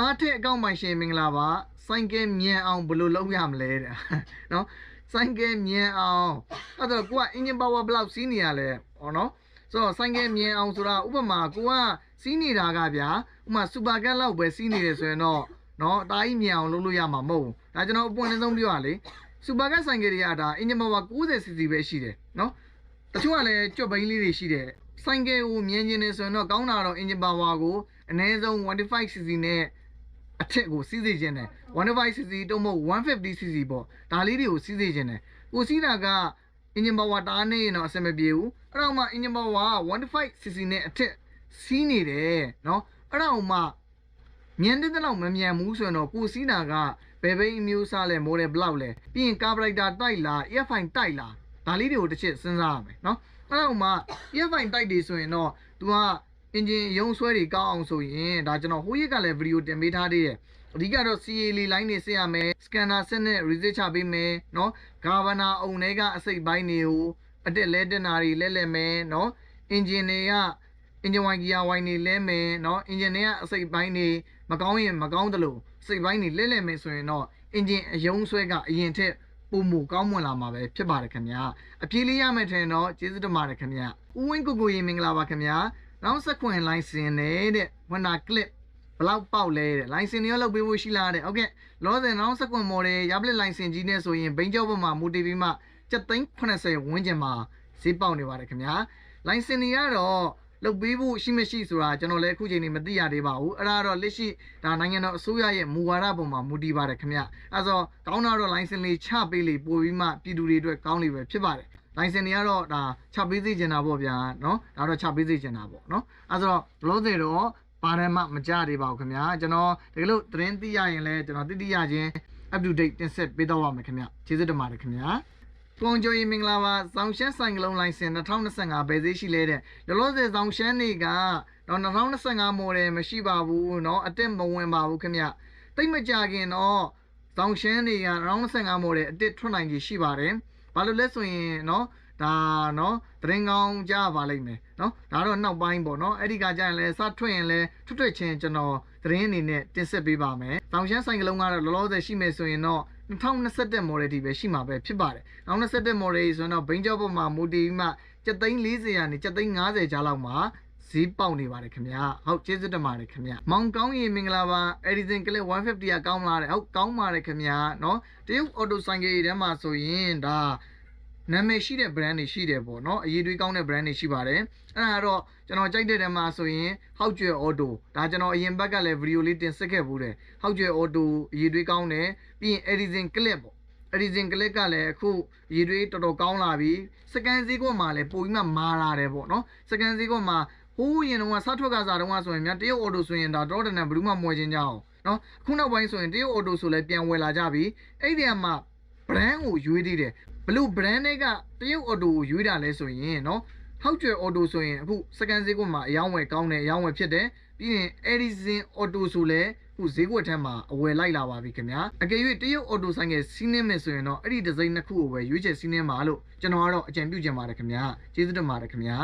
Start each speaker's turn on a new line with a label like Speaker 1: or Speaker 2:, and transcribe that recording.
Speaker 1: တားထက်အကောင့်ပိုင်ရှင်မင်္ဂလာပါစိုင်းကဲမြန်အောင်ဘယ်လိုလုပ်ရမလဲတဲ့နော်စိုင်းကဲမြန်အောင်အဲ့တော့ကိုကအင်ဂျင်ပါဝါဘယ်လောက်စီးနေရလဲဟောနော်ဆိုတော့စိုင်းကဲမြန်အောင်ဆိုတာဥပမာကိုကစီးနေတာကဗျာဥပမာစူပါကတ်လောက်ပဲစီးနေတယ်ဆိုရင်တော့နော်တာကြီးမြန်အောင်လုပ်လို့ရမှာမဟုတ်ဘူးဒါကျွန်တော်အပွင့်အလင်းဆုံးပြောရလေစူပါကတ်ဆိုင်ကယ်တွေကဒါအင်ဂျင်ပါဝါ 90cc ပဲရှိတယ်နော်တချို့ကလည်းကြွက်ဘိန်းလေးတွေရှိတယ်ဆိုင်ကယ်ကိုမြင်ကျင်နေဆိုရင်တော့ကောင်းတာတော့ engine power ကိုအနည်းဆုံး 1.5cc နဲ့ အထက်ကိုစီးစေခြင်းတယ် 125cc တုံးမဟုတ် 150cc ပေါ့ဒါလေးတွေကိုစီးစေခြင်းတယ်ကိုစီးတာကအင်ဂျင်ပါဝါတားနေရင်တော့အဆင်မပြေဘူးအဲ့တော့မှအင်ဂျင်ပါဝါ 125cc နဲ့အထက်စီးနေတယ်နော်အဲ့တော့မှမြန်တဲ့လောက်မမြန်ဘူးဆိုရင်တော့ကိုစီးတာကဘယ်ဘိန်းမျိုးစားလဲမိုးလဲဘလောက်လဲပြီးရင်ကာဘရိုက်တာတိုက်လား EFI တိုက်လားဒါလေးတွေကိုတစ်ချက်စဉ်းစားရမယ်နော်အဲ့တော့မှ EFI တိုက်တယ်ဆိုရင်တော့ तू က အင်ဂျင်ရုံးဆွဲတွေကောင်းအောင်ဆိုရင်ဒါကျွန်တော်ဟိုရက်ကလည်းဗီဒီယိုတင်ပေးထားသေးတယ်အဓိကတော့ CA လေးလိုင်းနေဆက်ရမယ်စကန်နာဆက်နဲ့ reset ချပေးမယ်နော်ဂါဗနာအုံတွေကအစိတ်ပိုင်းတွေကိုအတက်လဲတက်နာတွေလဲလဲမယ်နော်အင်ဂျင်တွေကအင်ဂျင်ဝိုင်ဂီယာဝိုင်တွေလဲမယ်နော်အင်ဂျင်တွေကအစိတ်ပိုင်းတွေမကောင်းရင်မကောင်းသလိုစိတ်ပိုင်းတွေလဲလဲမယ်ဆိုရင်တော့အင်ဂျင်အယုံဆွဲကအရင်ထက်ပုံမူကောင်းမွန်လာမှာပဲဖြစ်ပါတယ်ခင်ဗျာအပြေးလေးရမယ်ထင်တော့ကျေးဇူးတင်ပါတယ်ခင်ဗျာဦးဝင်းကိုကိုရေမင်္ဂလာပါခင်ဗျာ နောက်ဆက်ခွင်လိုင်းစင်နေတဲ့ဝန်နာကလစ်ဘလောက်ပေါက်လဲတဲ့လိုင်းစင်တွေရောလုပ်ပေးဖို့ရှိလားတဲ့ဟုတ်ကဲ့လောဆယ်နောက်ဆက်ခွင်မော်တယ်ရပလက်လိုင်းစင်ကြီးနဲ့ဆိုရင်ဘိန်းကျောက်ပေါ်မှာမူတီပြီးမှ780ဝန်းကျင်မှာဈေးပေါက်နေပါတယ်ခင်ဗျာလိုင်းစင်တွေကတော့လုပ်ပေးဖို့ရှိမရှိဆိုတာကျွန်တော်လည်းအခုချိန်နေမသိရသေးပါဘူးအဲ့ဒါတော့လက်ရှိဒါနိုင်ငံတော်အစိုးရရဲ့မူဝါဒပုံမှာမူတည်ပါတယ်ခင်ဗျအဲ့ဆိုကောင်းတာတော့ license လေးချပေးလေပို့ပြီးမှပြည်သူတွေအတွက်ကောင်းလေပဲဖြစ်ပါတယ် license တွေကတော့ဒါချပေးစေချင်တာပေါ့ဗျာเนาะဒါတော့ချပေးစေချင်တာပေါ့เนาะအဲ့ဆိုတော့ဘလို့စေတော့ပါရမမကြသေးပါဘူးခင်ဗျာကျွန်တော်တကယ်လို့သတင်းသိရရင်လည်းကျွန်တော်တိတိရချင်း up to date တင်ဆက်ပေးတော့ပါမယ်ခင်ဗျကျေးဇူးတင်ပါတယ်ခင်ဗျာ ကွန်ဂျိုရီမင်္ဂလာပါဇောင်ရှမ်းဆိုင်ကလုံးလိုင်စင်2025ဘယ်သေးရှိလဲတဲ့လောလောဆယ်ဇောင်ရှမ်းနေကတော့2025မော်ဒယ်မရှိပါဘူးเนาะအတက်မဝင်ပါဘူးခင်ဗျတိတ်မကြခင်တော့ဇောင်ရှမ်းတွေက2025မော်ဒယ်အတက်ထွက်နိုင်ကြီးရှိပါတယ် ဘာလို့လဲဆိုရင်နော်ဒါနော်တရင်ကောင်းကြပါလိမ့်မယ်နော်ဒါတော့နောက်ပိုင်းပေါ့နော်အဲ့ဒီကကြရင်လဲစထွက်ရင်လဲထွတ်ထွတ်ချင်းကျွန်တော်တရင်အနေနဲ့တင်ဆက်ပေးပါမယ်တောင်ရှမ်းဆိုင်ကလုံးကတော့လောလောဆယ်ရှိမယ်ဆိုရင်တော့2021 model ဒီပဲရှိမှာပဲဖြစ်ပါတယ်2021 model ဆိုတော့ဘိန်းကျော့ဘုံမှာမူတည်ပြီးမှ7340ရာနေ7350ကြားလောက်မှာ ဈေးပေါက်နေပါတယ်ခင်ဗျာ။ဟုတ်ကျေးဇူးတင်ပါတယ်ခင်ဗျာ။မောင်ကောင်းရေမင်္ဂလာပါ Edison Clip 150ကကောင်းလာတယ်။ဟုတ်ကောင်းပါတယ်ခင်ဗျာ။နော်တရုတ် auto cycle တွေထဲမှာဆိုရင်ဒါနာမည်ရှိတဲ့ brand တွေရှိတယ်ပေါ့နော်အရေးတွေးကောင်းတဲ့ brand တွေရှိပါတယ်အဲ့ဒါကတော့ကျွန်တော်ကြိုက်တဲ့တဲမှာဆိုရင်ဟောက်ကျွဲ auto ဒါကျွန်တော်အရင်ဘက်ကလည်းဗီဒီယိုလေးတင်ဆက်ခဲ့ဘူးတယ်ဟောက်ကျွဲ auto အရေးတွေးကောင်းတယ်ပြီးရင် Edison Clip ပေါ့ Edison Clip ကလည်းအခုအရေးတွေးတော်တော်ကောင်းလာပြီစကန်ဈေးကွက်မှာလည်းပိုပြီးမှမာလာတယ်ပေါ့နော်စကန်ဈေးကွက်မှာ ဟိုးရင်တော့စားထွက်ကစားတော့ဆိုရင်များတရုတ်အော်တိုဆိုရင်ဒါတော့တနံဘယ်သူမှမွေခြင်းကြအောင်နော်အခုနောက်ပိုင်းဆိုရင်တရုတ်အော်တိုဆိုလည်းပြန်ဝယ်လာကြပြီအဲ့ဒီမှာ brand ကိုရွေးသေးတယ်ဘလို့ brand တွေကတရုတ်အော်တိုကိုရွေးတာလဲဆိုရင်နော်ဟောက်ကျွယ်အော်တိုဆိုရင်အခုစကန်ဈေးကွက်မှာအယောင်းဝယ်ကောင်းတယ်အယောင်းဝယ်ဖြစ်တယ်ပြီးရင် Edison Auto ဆိုလဲခုဈေးကွက်ထက်မှာအဝယ်လိုက်လာပါပြီခင်ဗျာအကယ်၍တရုတ် Auto ဆိုင်ကစီးနှင်းမယ်ဆိုရင်တော့အဲ့ဒီဒီဇိုင်းနှစ်ခုကိုပဲရွေးချယ်စီးနှင်းပါလို့ကျွန်တော်ကတော့အကြံပြုချင်ပါတယ်ခင်ဗျာကျေးဇူးတင်ပါတယ်ခင်ဗျာ